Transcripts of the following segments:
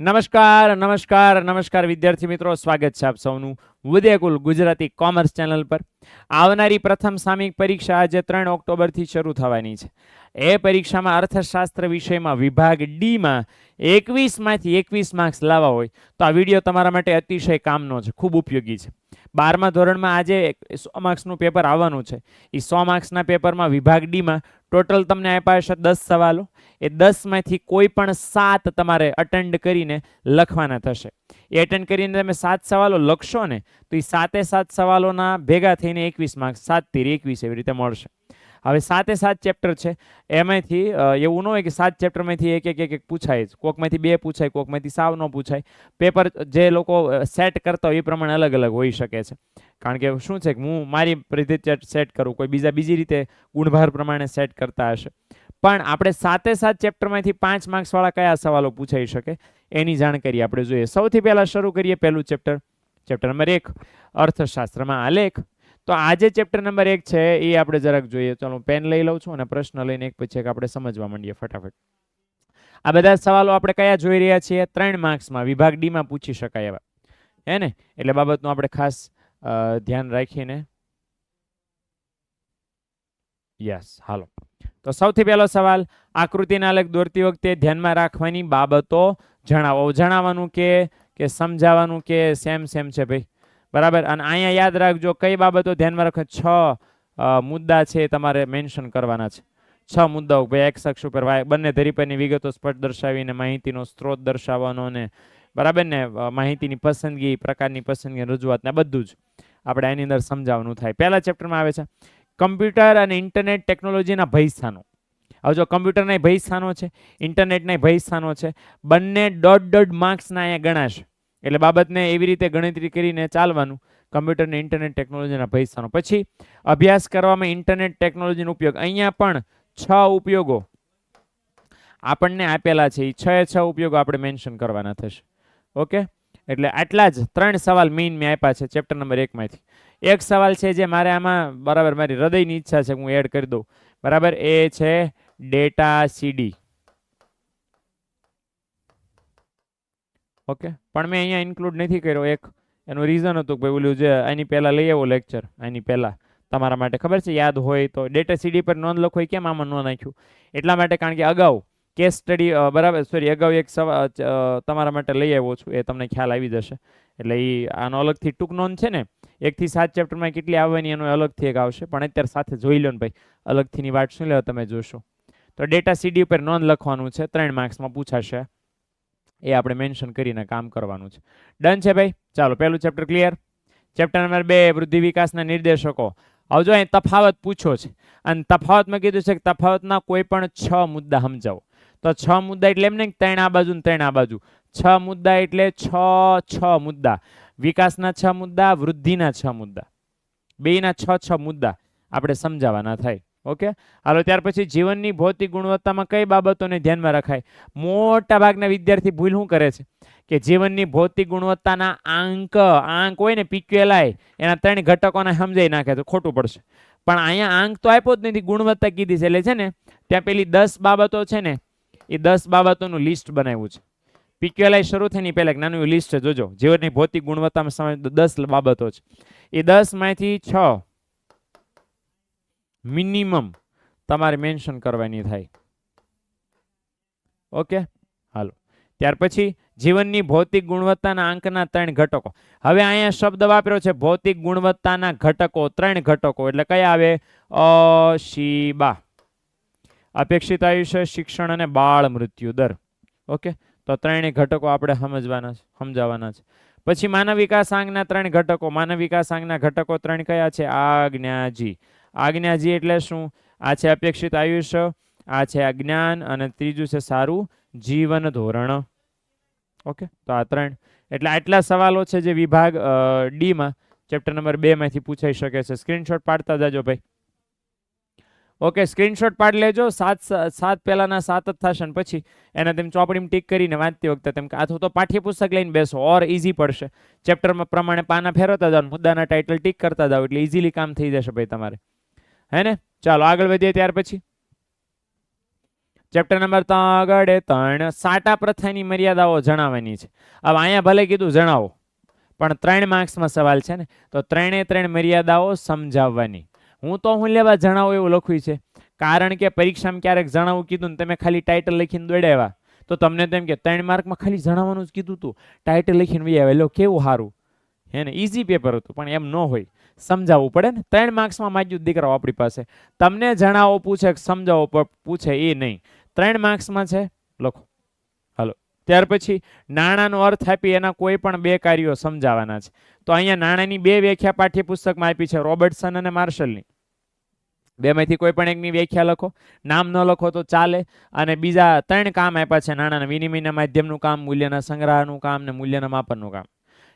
નમસ્કાર નમસ્કાર નમસ્કાર વિદ્યાર્થી મિત્રો, સ્વાગત છે આપ સૌનું ઉદયકુલ ગુજરાતી કોમર્સ ચેનલ પર. આવનારી પ્રથમ સામિક પરીક્ષા આજે ત્રણ ઓક્ટોબરથી શરૂ થવાની છે. એ પરીક્ષામાં અર્થશાસ્ત્ર વિષયમાં વિભાગ ડીમાં એકવીસમાંથી એકવીસ માર્ક્સ લાવવા હોય તો આ વીડિયો તમારા માટે અતિશય કામનો છે, ખૂબ ઉપયોગી છે. બારમા ધોરણમાં આજે સો માર્ક્સનું પેપર આવવાનું છે. એ સો માર્ક્સના પેપરમાં વિભાગ ડીમાં ટોટલ તમને આપ્યા હશે દસ સવાલો. એ દસમાંથી કોઈ પણ સાત તમારે અટેન્ડ કરીને લખવાના થશે. એ અટેન્ડ કરીને તમે સાત સવાલો લખશો ને, તો એ સાતે સાત સવાલોના ભેગા થઈને એકવીસ માર્ક્સ સાત તીર એકવીસ એવી રીતે મળશે. હવે સાતે સાત ચેપ્ટર છે. એમાંથી એવું ન હોય કે સાત ચેપ્ટરમાંથી એક એક એક એક પૂછાય જ. કોકમાંથી બે પૂછાય, કોકમાંથી સાવ ન પૂછાય. પેપર જે લોકો સેટ કરતા હોય એ પ્રમાણે અલગ અલગ હોઈ શકે છે. કારણ કે શું છે કે હું મારી રીતે સેટ કરું, કોઈ બીજા બીજી રીતે ગુણભાર પ્રમાણે સેટ કરતા હશે. પણ આપણે સાતે સાત ચેપ્ટરમાંથી પાંચ માર્ક્સવાળા કયા સવાલો પૂછાઈ શકે? એની જાણકારી આપણે જોઈએ. સૌથી પહેલાં શરૂ કરીએ પહેલું ચેપ્ટર ચેપ્ટર નંબર એક, અર્થશાસ્ત્રમાં આલેખ તો આજે ચેપ્ટર નંબર એક છે, એ આપણે જરાક જોઈએ. ચાલો પેન લઈ લઉં છું અને પ્રશ્ન લઈને એક પછી એક આપણે સમજવા માંડીએ ફટાફટ. આ બધા સવાલો આપણે કયા જોઈ રહ્યા છીએ? ત્રણ માર્ક્સમાં. વિભાગ ડીમાં પૂછી શકાય એવા. હે ને? એટલે બાબતનું આપણે ખાસ ધ્યાન રાખીને. યસ, હાલો. તો સૌથી પહેલો સવાલ, આકૃતિના આલેખ દોરતી વખતે ધ્યાનમાં રાખવાની બાબતો જણાવો. જણાવવાનું કે કે સમજાવવાનું કે સેમ સેમ છે ભાઈ? બરાબર? અને અહીંયા યાદ રાખજો, કઈ બાબતો ધ્યાનમાં રાખો? છ મુદ્દા છે તમારે મેન્શન કરવાના છે. છ મુદ્દાઓ ભાઈ એક્સ અક્ષ ઉપર વાય બંને ધરી પરની વિગતો સ્પષ્ટ દર્શાવીને માહિતીનો સ્ત્રોત દર્શાવવાનો અને બરાબર ને? માહિતીની પસંદગી, પ્રકારની પસંદગી, રજૂઆત ને બધું જ આપણે એની અંદર સમજાવવાનું થાય. પહેલા ચેપ્ટરમાં આવે છે કમ્પ્યુટર અને ઇન્ટરનેટ ટેકનોલોજીના ભય સ્થાનો હવે જો કમ્પ્યુટરના ભય સ્થાનો છે ઇન્ટરનેટના ભય સ્થાનો છે, બંને દોઢ દોઢ માર્ક્સના અહીંયા ગણાશે. એટલે બાબતને એવી રીતે ગણતરી કરીને ચાલવાનું કમ્પ્યુટર અને ઇન્ટરનેટ ટેકનોલોજીના ભય પછી અભ્યાસ કરવામાં ઇન્ટરનેટ ટેકનોલોજીનો ઉપયોગ. અહીંયા પણ છ ઉપયોગો આપણને આપેલા છે. એ છ છ ઉપયોગો આપણે મેન્શન કરવાના થશે. ઓકે? એટલે આટલા જ ત્રણ સવાલ મેઇન મેં આપ્યા છે ચેપ્ટર નંબર એકમાંથી એક સવાલ છે જે મારે આમાં બરાબર મારી હૃદયની ઈચ્છા છે, હું એડ કરી દઉં. બરાબર? એ છે ડેટા સીડી ઓકે? પણ મેં અહીંયા ઇન્ક્લુડ નથી કર્યો. એક, એનું રીઝન હતું કે ભાઈ ઓલું જે આની પહેલાં લઈ આવો લેક્ચર આની પહેલાં. તમારા માટે ખબર છે? યાદ હોય તો. ડેટા સીડી પર નોંધ લખો. કેમ આમાં ન નાખ્યું? એટલા માટે કારણ કે અગાઉ કેસ સ્ટડી બરાબર સોરી અગાઉ એક તમારા માટે લઈ આવ્યો છું. એ તમને ખ્યાલ આવી જશે. એટલે એ આનો અલગથી ટૂંક નોંધ છે ને, એકથી સાત ચેપ્ટરમાં કેટલી આવવાની એનો અલગથી એક આવશે. પણ અત્યારે સાથે જોઈ લો ને ભાઈ. અલગથીની વાત શું લેવા તમે જોશો. તો ડેટા સીડી ઉપર નોંધ લખવાનું છે. ત્રણ માર્ક્સમાં પૂછાશે. એ આપણે મેન્શન કરીને કામ કરવાનું છે. ડન છે ભાઈ? ચાલો, પહેલું ચેપ્ટર ક્લિયર ચેપ્ટર નંબર બે, વૃદ્ધિ વિકાસના નિર્દેશકો. હવે જો અહીં તફાવત પૂછો છે, અને તફાવતમાં કીધું છે કે તફાવતના કોઈ પણ છ મુદ્દા સમજાવો. તો છ મુદ્દા એટલે એમ નહીં ત્રણ આ બાજુ ને ત્રણ આ બાજુ. છ મુદ્દા એટલે છ છ મુદ્દા. વિકાસના છ મુદ્દા, વૃદ્ધિના છ મુદ્દા. બેના છ છ મુદ્દા આપણે સમજાવવાના થાય. ઓકે? હાલો, ત્યાર પછી જીવનની ભૌતિક ગુણવત્તામાં કઈ બાબતોને ધ્યાનમાં રખાય? મોટા ભાગના વિદ્યાર્થી ભૂલ શું કરે છે? કે જીવનની ભૌતિક ગુણવત્તાના આંક આંક હોય ને, પીક્યુએલઆઈ, એના ત્રણ ઘટકોને સમજાઈ નાખે તો ખોટું પડશે. પણ અહીંયા આંક તો આપ્યો જ નથી, ગુણવત્તા કીધી છે. એટલે છે ને, ત્યાં પેલી દસ બાબતો છે ને, એ દસ બાબતોનું લિસ્ટ બનાવ્યું છે. પીક્યુએલઆઈ શરૂ થઈને પહેલા એક નાનું લિસ્ટ જોજો. જીવનની ભૌતિક ગુણવત્તામાં સમજ દસ બાબતો છે. એ દસમાંથી છ મિનિમમ તમારે મેન્શન કરવાની થાય. ઓકે? હાલો. ત્યાર પછી જીવનની ભૌતિક ગુણવત્તાના આંકના ત્રણ ઘટકો. હવે અહીંયા શબ્દ વાપર્યો છે ભૌતિક ગુણવત્તાના ઘટકો, ત્રણ ઘટકો. એટલે કયા આવે? અશીબા અપેક્ષિત આયુષ્ય, શિક્ષણ અને બાળ મૃત્યુ દર. ઓકે? તો ત્રણેય ઘટકો આપણે સમજવાના છે, સમજાવવાના છે. પછી માનવ વિકાસ આંગના ત્રણ ઘટકો. માનવ વિકાસ આંગના ઘટકો ત્રણ કયા છે? આજ્ઞાજી. આજ્ઞાજી એટલે શું? આ છે અપેક્ષિત આયુષ્ય, આ છે જ્ઞાન અને ત્રીજું છે સારું જીવન ધોરણ. ઓકે, તો આ ત્રણ. એટલે આટલા સવાલો છે જે વિભાગ ડીમાં, ચેપ્ટર નંબર બે માંથી પૂછાઈ શકે છે. સ્ક્રીનશોટ પાડતા જાજો ભાઈ. ઓકે સ્ક્રીનશોટ પાડી લેજો. સાત સાત પહેલાંના સાત જ થશે ને પછી એને તેમ ચોપડીમાં ટીક કરીને વાંચતી વખતે તેમ કે અથવા તો પાઠ્યપુસ્તક લઈને બેસો, ઓર ઇઝી પડશે. ચેપ્ટરમાં પ્રમાણે પાના ફેરવતા જાઓ મુદ્દાના ટાઇટલ ટીક કરતા જાઓ એટલે ઇઝીલી કામ થઈ જશે ભાઈ તમારે. હે ને ચાલો, આગળ વધીએ ત્યાર પછી. ચેપ્ટર નંબર આગળ ત્રણ. સાટા પ્રથાની મર્યાદાઓ જણાવવાની છે. હવે અહીંયા ભલે કીધું જણાવો, પણ ત્રણ માર્ક્સમાં સવાલ છે ને? તો ત્રણે ત્રણ મર્યાદાઓ સમજાવવાની. હું તો હું લેવા જણાવું એવું લખ્યું છે. કારણ કે પરીક્ષામાં ક્યારેક જણાવું કીધું ને તમે ખાલી ટાઇટલ લખીને દોડાવ્યા. તો તમને તેમ કે ત્રણ માર્કમાં ખાલી જણાવવાનું જ કીધું હતું ટાઇટલ લખીને વહી આવે કેવું સારું? હે ને ઇઝી પેપર હતું, પણ એમ ન હોય. સમજાવવું પડે ને? ત્રણ માર્ક્સમાં માગ્યું દીકરાઓ આપણી પાસે. તમને જણાવો, પૂછે, સમજાવો પૂછે એ નહીં. ત્રણ માર્ક્સમાં છે? લખો. હાલો. ત્યાર પછી નાણાંનો અર્થ આપી એના કોઈ પણ બે કાર્યો સમજાવવાના છે. તો અહીંયા નાણાંની બે વ્યાખ્યા પાઠ્યપુસ્તકમાં આપી છે, રોબર્ટસન અને માર્શલની. બેમાંથી કોઈ પણ એકની વ્યાખ્યા લખો. નામ ન લખો તો ચાલે. અને બીજા ત્રણ કામ આપ્યા છે, નાણાંના વિનિમયના માધ્યમનું કામ, મૂલ્યના સંગ્રહનું કામ ને મૂલ્યના માપનનું કામ.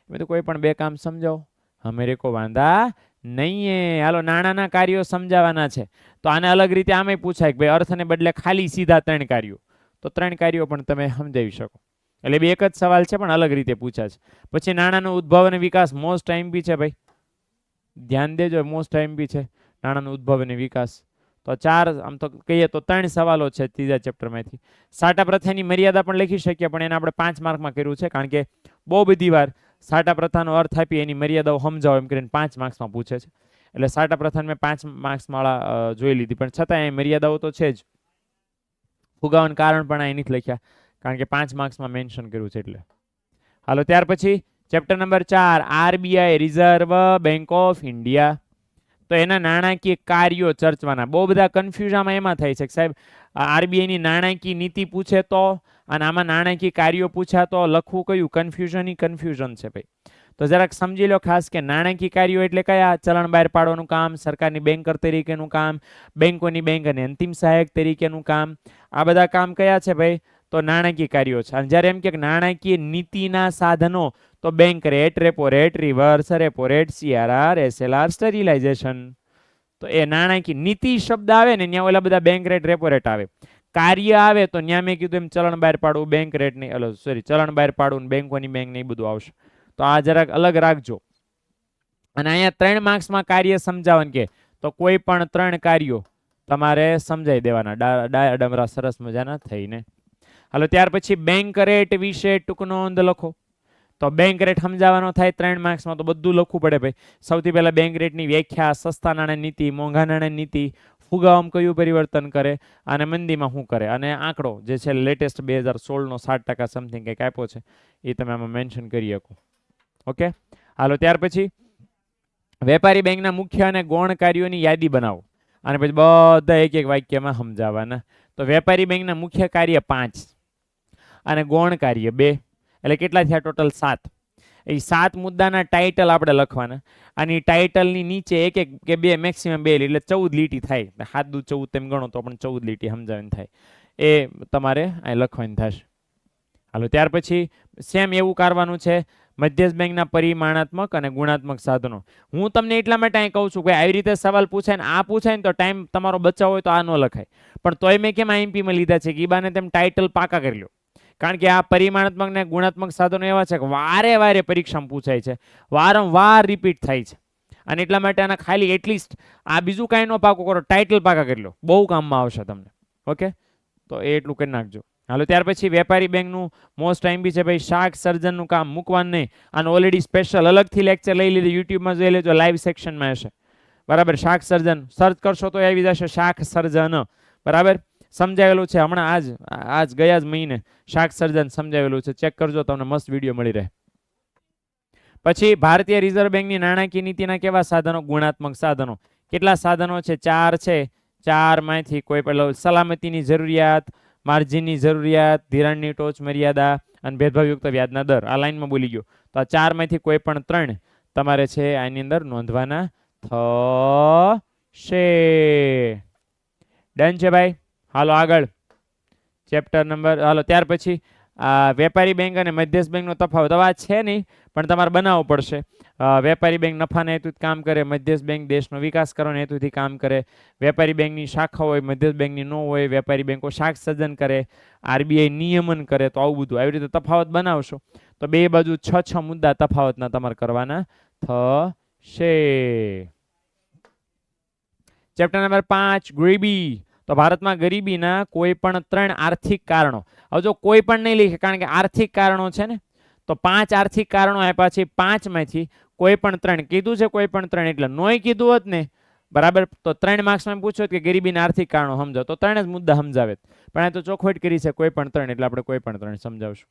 એમાંથી કોઈ પણ બે કામ સમજાવો. અમે કો વાંધા નહીં હાલો, નાણાંના કાર્યો સમજાવવાના છે. તો આને અલગ રીતે આમે પૂછાય કે ભાઈ અર્થને બદલે ખાલી સીધા ત્રણ કાર્યો. તો ત્રણ કાર્યો પણ તમે સમજાવી શકો. એટલે બે એક જ સવાલ છે, પણ અલગ રીતે પૂછા છે. પછી નાણાંનો ઉદ્ભવ અને વિકાસ મોસ્ટ ટાઈમ બી છે ભાઈ. ધ્યાન દેજો મોસ્ટ ટાઈમ બી છે. નાણાંનો ઉદ્ભવ અને વિકાસ. તો ચાર, આમ તો કહીએ તો ત્રણ સવાલો છે ત્રીજા ચેપ્ટરમાંથી સાટા પ્રથાની મર્યાદા પણ લખી શકીએ પણ એને આપણે પાંચ માર્કમાં કર્યું છે, કારણ કે બહુ બધી વાર સાટા પ્રથાનો અર્થ આપી એની મર્યાદાઓ સમજાવો એમ કરીને પાંચ માર્ક્સમાં પૂછે છે. એટલે સાટા પ્રથાને મેં પાંચ માર્ક્સવાળા અ, જોઈ લીધી. પણ છતાં એ મર્યાદાઓ તો છે જ. ફુગાવાનું કારણ પણ અહીં નથી લખ્યા. કારણ કે પાંચ માર્ક્સમાં મેન્શન કર્યું છે એટલે. હાલો ત્યાર પછી ચેપ્ટર નંબર ચાર. RBI reserve bank of India. તો એના નાણાકીય કાર્યો ચર્ચવાના. બહુ બધા કન્ફ્યુઝનમાં એમાં થાય છે સાહેબ આરબીઆઈની નાણાકીય નીતિ પૂછે તો અને આમાં નાણાકીય કાર્યો પૂછ્યા તો લખવું કયું? કન્ફ્યુઝન કન્ફ્યુઝન છે ભાઈ. તો જરાક સમજી લો ખાસ કે નાણાકીય કાર્યો એટલે કયા? ચલણ બહાર પાડવાનું કામ, સરકારની બેન્કર તરીકેનું કામ, બેંકોની બેંક અને અંતિમ સહાયક તરીકેનું કામ. આ બધા કામ કયા છે ભાઈ? તો નાણાકીય કાર્યો છે. અને જ્યારે એમ કે નાણાકીય નીતિના સાધનો, તો bank rate repo rate reverse repo rate CRR SLR sterilisation તો એ નાણાકીય નીતિ શબ્દ આવે ને, ત્યાં ઓલા બધા બેંક રેટ રેપો રેટ આવે. કાર્ય આવે તો ત્યાં મેં કીધું એમ ચલણ બહાર પાડવું બેંક રેટ નહીં અલગ સોરી ચલણ બહાર પાડવું બેંકોની બેંક નહીં બધું આવશે. તો આ જરાક અલગ રાખજો. અને અહીંયા ત્રણ માર્ક્સમાં કાર્ય સમજાવવાનું કે, તો કોઈ પણ ત્રણ કાર્યો તમારે સમજાવી દેવાના. ડમરા સરસ મજાના થઈને. હાલો, ત્યાર પછી બેંક રેટ વિશે ટૂંક નોંધ લખો. તો બેંક રેટ સમજાવવાનો થાય ત્રણ માર્ક્સમાં, તો બધું લખવું પડે ભાઈ. સૌથી પહેલાં બેંક રેટની વ્યાખ્યા, સસ્તા નાણાં નીતિ, મોંઘા નાણાં નીતિ ફુગાવામાં કયું પરિવર્તન કરે અને મંદીમાં શું કરે. અને આંકડો જે છે લેટેસ્ટ બે હજાર સોળનો સાત ટકા સમથિંગ કંઈક આપ્યો છે, એ તમે આમાં મેન્શન કરી શકો. ઓકે હાલો, ત્યાર પછી વેપારી બેંકના મુખ્ય અને ગૌણ કાર્યોની યાદી બનાવો. અને પછી બધા એક એક વાક્યમાં સમજાવવાના. તો વેપારી બેંકના મુખ્ય કાર્ય પાંચ. અને ગૌણ કાર્ય, બે. એટલે કેટલા થયા ટોટલ સાત. એ સાત મુદ્દાના ટાઇટલ આપણે લખવાના. અને ટાઇટલની નીચે એક એક કે બે, મેક્સિમમ બે એટલે ચૌદ લીટી થાય. હાથ દૂધ ચૌદ તેમ ગણો તો પણ ચૌદ લીટી સમજાવીને થાય. એ તમારે અહીં લખવાની થશે. હાલો, ત્યાર પછી સેમ એવું કરવાનું છે, મધ્યસ્થ બેંકના પરિમાણાત્મક અને ગુણાત્મક સાધનો. હું તમને એટલા માટે અહીં કહું છું કે આવી રીતે સવાલ પૂછાય ને આ પૂછાય ને તો ટાઈમ તમારો બચાવ હોય તો આ ન લખાય. પણ તોય મેં કેમ આઈએમપીમાં લીધા છે કે ઈબાને બાને તેમ ટાઇટલ પાકા કરી લો કારણ કે આ પરિમાણાત્મક ને ગુણાત્મક સાધનો એવા છે કે વારે વારે પરીક્ષામાં પૂછાય છે. વારંવાર રિપીટ થાય છે. અને એટલા માટે આના ખાલી એટલીસ્ટ આ બીજું કાંઈ ન પાકો કરો ટાઇટલ પાકા કરી લો. બહુ કામમાં આવશે તમને. ઓકે તો એ એટલું કરી નાખજો. હાલો, ત્યાર પછી વેપારી બેંકનું મોસ્ટ ટાઈમ બી છે ભાઈ, શાક સર્જનનું કામ મૂકવાનું નહીં. અને ઓલરેડી સ્પેશિયલ અલગથી લેક્ચર લઈ લીધું, યુટ્યુબમાં જોઈ લેજો લાઈવ સેક્શનમાં હશે. બરાબર? શાક સર્જન. સર્ચ કરશો તો આવી જશે, શાક સર્જન. બરાબર? સમજાવેલું છે. હમણાં આજ આજ ગયા જ મહિને શાક સર્જન સમજાવેલું છે. ચેક કરજો તમને મસ્ત વીડિયો મળી રહે. પછી ભારતીય રિઝર્વ બેંકની નાણાકીય નીતિના કેવા સાધનો? ગુણાત્મક સાધનો. કેટલા સાધનો છે? ચાર છે. ચારમાંથી કોઈ પેલો સલામતીની જરૂરિયાત, માર્જિનની જરૂરિયાત, ધિરાણની ટોચ મર્યાદા અને ભેદભાવયુક્ત વ્યાજના દર. આ લાઇનમાં બોલી ગયો. તો આ ચારમાંથી કોઈ પણ ત્રણ તમારે છે, આની અંદર નોંધવાના થશે. ડન છે ભાઈ? હાલો આગળ. ચેપ્ટર નંબર હાલો, ત્યાર પછી, આ, વેપારી બેંક અને મધ્યસ્થ બેંકનો તફાવત. હવે છે નહીં, પણ તમારે બનાવવો પડશે. વેપારી બેંક નફાના હેતુથી કામ કરે, મધ્યસ્થ બેંક દેશનો વિકાસ કરવાના હેતુથી કામ કરે. વેપારી બેંકની શાખા હોય, મધ્યસ્થ બેંકની ન હોય, વેપારી બેંકો શાક સર્જન કરે, આરબીઆઈ નિયમન કરે, તો આવું બધું. આવી રીતે તફાવત બનાવશો, તો બે બાજુ છ છ મુદ્દા તફાવતના તમારે કરવાના થશે. ચેપ્ટર નંબર પાંચ, ગ્રીબી. તો ભારતમાં ગરીબીના કોઈ પણ ત્રણ આર્થિક કારણો. હવે જો કોઈ પણ નહીં લખે, કારણ કે આર્થિક કારણો છે ને, તો પાંચ આર્થિક કારણો આપ્યા છે પાંચમાંથી કોઈ પણ ત્રણ. કીધું છે કોઈ પણ ત્રણ, એટલે નોય કીધું હોત ને, બરાબર? તો ત્રણ માર્ક્સમાં પૂછ્યો કે ગરીબીના આર્થિક કારણો સમજાવો. તો ત્રણ જ મુદ્દા સમજાવે પણ આ તો ચોખવટ કરી છે, કોઈ પણ ત્રણ, એટલે આપણે કોઈ પણ ત્રણ સમજાવશું.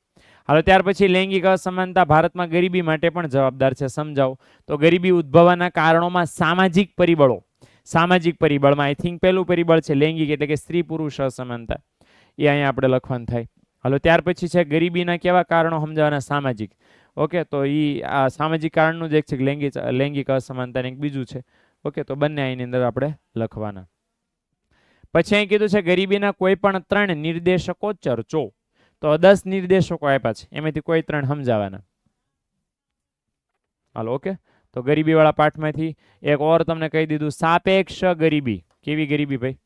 હવે ત્યાર પછી લૈંગિક અસમાનતા ભારતમાં ગરીબી માટે પણ જવાબદાર છે, સમજાવો. તો ગરીબી ઉદ્ભવવાના કારણોમાં સામાજિક પરિબળો. સામાજિક પરિબળમાં આઈ થિંક પહેલું પરિબળ છે લૈંગિક, એટલે કે સ્ત્રી પુરુષ અસમાનતા. એ અહીંયા આપણે લખવાનું થાય. હાલો, ત્યાર પછી છે ગરીબીના કેવા કારણો સમજાવવાના સામાજિક. ઓકે, તો એ આ સામાજિક કારણનું જ એક છે લૈંગિક લૈંગિક અસમાનતા એક બીજું છે. ઓકે, તો બંને આની અંદર આપણે લખવાના. પછી અહીં કીધું છે ગરીબીના કોઈ પણ ત્રણ નિર્દેશકો ચર્ચો. તો દસ નિર્દેશકો આપ્યા છે. એમાંથી કોઈ ત્રણ સમજાવવાના હાલો, ઓકે? તો ગરીબીવાળા પાઠમાંથી એક ઓર તમને કહી દીધું, સાપેક્ષ ગરીબી. કેવી ગરીબી ભાઈ?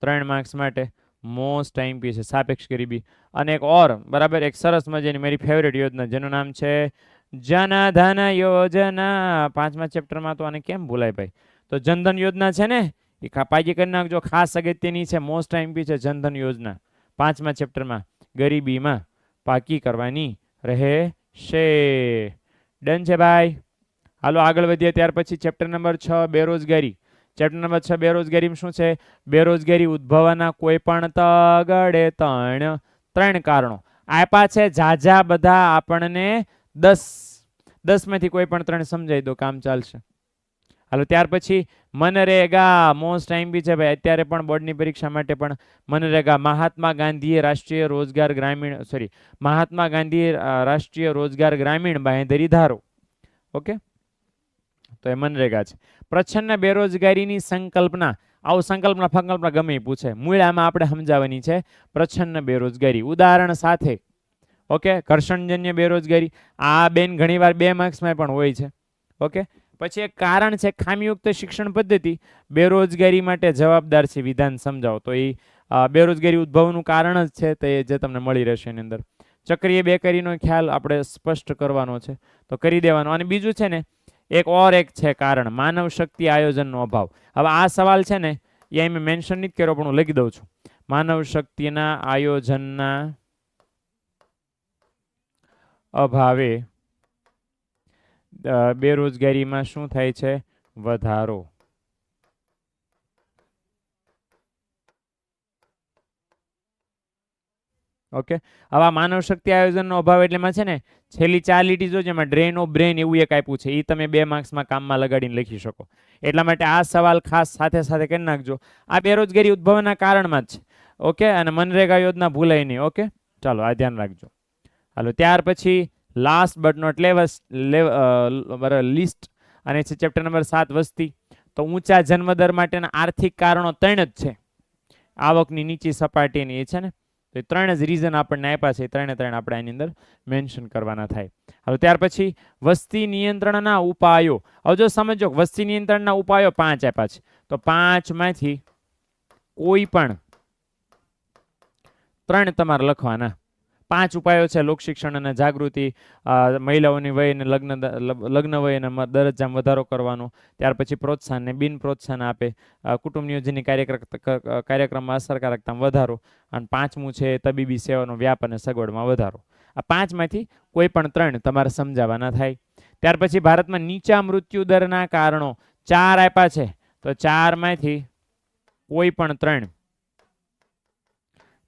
ત્રણ માર્ક્સ માટે મોસ્ટ ટાઈમ પી છે, સાપેક્ષ ગરીબી. અને એક ઓર, બરાબર, એક સરસ મજાની મારી ફેવરેટ યોજના, જેનું નામ છે જનધન યોજના. પાંચમા ચેપ્ટરમાં તો આને કેમ ભૂલાય ભાઈ? તો જનધન યોજના છે ને, એ પાજી કરી નાખજો, ખાસ અગત્યની છે મોસ્ટ ટાઈમ પી છે જનધન યોજના. પાંચમા ચેપ્ટરમાં ગરીબીમાં પાકી કરવાની રહે છે. ડન છે ભાઈ. હાલો આગળ વધીએ ત્યાર પછી ચેપ્ટર નંબર છ, બેરોજગારી. ચેપ્ટર નંબર છ બેરોજગારીમાં શું છે? બેરોજગારી ઉદ્ભવવાના કોઈ પણ તગડે ત્રણ ત્રણ કારણો. આપ્યા છે ઝાઝા બધા આપણને દસ. દસમાંથી કોઈ પણ ત્રણ સમજાઈ દો, કામ ચાલશે. હાલો, ત્યાર પછી મનરેગા. મોસ્ટ ટાઈમ બી છે ભાઈ. અત્યારે પણ બોર્ડની પરીક્ષા માટે પણ મનરેગા. મહાત્મા ગાંધીએ રાષ્ટ્રીય રોજગાર ગ્રામીણ સોરી મહાત્મા ગાંધીએ રાષ્ટ્રીય રોજગાર ગ્રામીણ બાંહેધરી ધારો. ઓકે? તો એ મનરેગા છે. પ્રચ્છન્ન બેરોજગારીની સંકલ્પના. આવું સંકલ્પના ફંકલ્પના ગમે પૂછે. મૂળ આમાં આપણે સમજાવવાની છે પ્રચ્છન્ન બેરોજગારી. ઉદાહરણ સાથે. ઓકે? ઘર્ષણજન્ય બેરોજગારી. આ બેન ઘણીવાર બે માર્ક્સમાં પણ હોય છે. ઓકે? પછી એક કારણ છે ખામીયુક્ત શિક્ષણ પદ્ધતિ. બેરોજગારી માટે જવાબદાર છે વિધાન સમજાવો. તો એ બેરોજગારી ઉદ્ભવનું કારણ જ છે તે જે તમને મળી રહેશે એની અંદર. ચક્રીય બેકારીનો ખ્યાલ આપણે સ્પષ્ટ કરવાનો છે. તો કરી દેવાનો. અને બીજું છે ને, એક ઓર એક છે કારણ, માનવ શક્તિ આયોજનનો અભાવ. હવે આ સવાલ છે ને, એ અહીં મેં મેન્શન નથી કર્યો, પણ હું લખી દઉં છું. માનવ શક્તિના આયોજનના અભાવે બેરોજગારીમાં શું થાય છે? વધારો. ઓકે. હવે માનવ શક્તિ આયોજનનો અભાવ એટલે એમાં છે ને, છેલ્લી ચાર લીટી જો જેમાં ડ્રેન ઓફ બ્રેન એવું એક આપ્યું છે એ તમે બે માર્ક્સમાં કામમાં લગાડીને લખી શકો. એટલા માટે આ સવાલ ખાસ સાથે સાથે કરી નાખજો. આ બેરોજગારી ઉદ્ભવના કારણમાં જ. છે ઓકે? અને મનરેગા યોજના ભૂલાય નહીં. ઓકે? ચાલો, આ ધ્યાન રાખજો. હાલો, ત્યાર પછી લાસ્ટ બટ નોટ લેવસ લિસ્ટ અને છે ચેપ્ટર નંબર સાત વસ્તી. તો ઊંચા જન્મદર માટેના આર્થિક કારણો ત્રણ જ છે. આવકની નીચી સપાટીની એ છે ને? તો એ ત્રણ જ રીઝન આપણને આપ્યા છે. ત્રણે ત્રણ આપણે આની અંદર મેન્શન કરવાના થાય. હવે ત્યાર પછી વસ્તી નિયંત્રણના ઉપાયો. હવે જો સમજો, વસ્તી નિયંત્રણના ઉપાયો પાંચ આપ્યા છે. તો પાંચમાંથી કોઈ પણ ત્રણ તમારે લખવાના. પાંચ ઉપાયો છે લોક શિક્ષણ અને જાગૃતિ મહિલાઓની વય અને લગ્ન લગ્ન વય અને દરજ્જામાં વધારો કરવાનો. ત્યાર પછી પ્રોત્સાહન ને બિન પ્રોત્સાહન આપે. કુટુંબ નિયોજનની કાર્યક્રમ કાર્યક્રમમાં અસરકારકતામાં વધારો. અને પાંચમું છે તબીબી સેવાનો વ્યાપ અને સગવડમાં વધારો. આ પાંચમાંથી કોઈ પણ ત્રણ તમારે સમજાવવાના થાય. ત્યાર પછી ભારતમાં નીચા મૃત્યુ દરના કારણો ચાર આપ્યા છે. તો ચારમાંથી કોઈ પણ ત્રણ.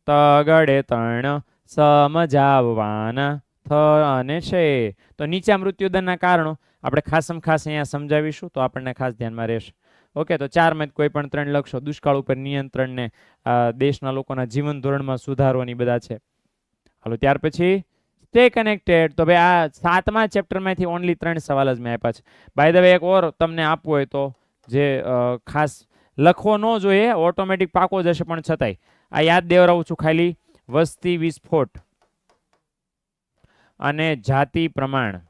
તગડે ત્રણ. સમજાવવાના થ અને છે. તો નીચા મૃત્યુદરના કારણો આપણે ખાસમ ખાસ અહીંયા સમજાવીશું, તો આપણને ખાસ ધ્યાનમાં રહેશે. ઓકે, તો ચારમાં કોઈ પણ ત્રણ લખશો દુષ્કાળ ઉપર નિયંત્રણને દેશના લોકોના જીવન ધોરણમાં સુધારવાની બધા છે. હાલો, ત્યાર પછી સ્ટે કનેક્ટેડ તો ભાઈ, આ સાતમા ચેપ્ટરમાંથી ઓનલી ત્રણ સવાલ જ મેં આપ્યા છે. બાય ધ વે એક ઓર તમને આપવું હોય તો જે ખાસ લખવો ન જોઈએ ઓટોમેટિક પાકો જશે પણ છતાંય. આ યાદ દેવરાવું છું ખાલી. વસ્તી વિસ્ફોટ અને જાતિ પ્રમાણ.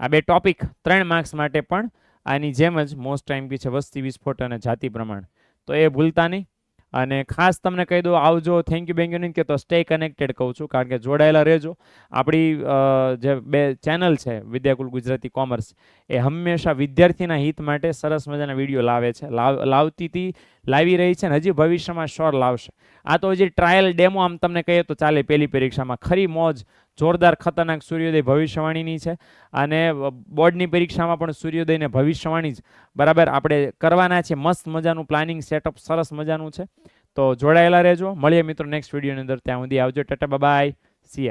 આ બે ટોપિક ત્રણ માર્ક્સ માટે પણ આની જેમ જ મોસ્ટ ટાઈમ બી છે વસ્તી વિસ્ફોટ અને જાતિ પ્રમાણ. તો એ ભૂલતા નહીં. અને ખાસ તમને કહી દઉં આવજો થેન્ક યુ બેંક યુ નહીં તો સ્ટે કનેક્ટેડ કહું છું, કારણ કે જોડાયેલા રહેજો. આપણી જે બે ચેનલ છે, વિદ્યાકુલ ગુજરાતી કોમર્સ એ હંમેશા વિદ્યાર્થીના હિત માટે સરસ મજાના વીડિયો લાવે છે. લાવ, લાવતી હતી લાવી રહી છે ને હજી ભવિષ્યમાં શ્યોર લાવશે. આ તો હજી ટ્રાયલ ડેમો આમ તમને કહીએ તો ચાલે પહેલી પરીક્ષામાં ખરી મોજ જોરદાર ખતરનાક સૂર્યોદય ભવિષ્યવાણીની છે. અને બોર્ડની પરીક્ષામાં પણ સૂર્યોદયને ભવિષ્યવાણી જ બરાબર આપણે કરવાના છે. મસ્ત મજાનું પ્લાનિંગ, સેટઅપ, સરસ મજાનું છે. તો જોડાયેલા રહેજો. મળીએ મિત્રો નેક્સ્ટ વિડીયોની અંદર. ત્યાં સુધી આવજો. ટાટા બાય સિયા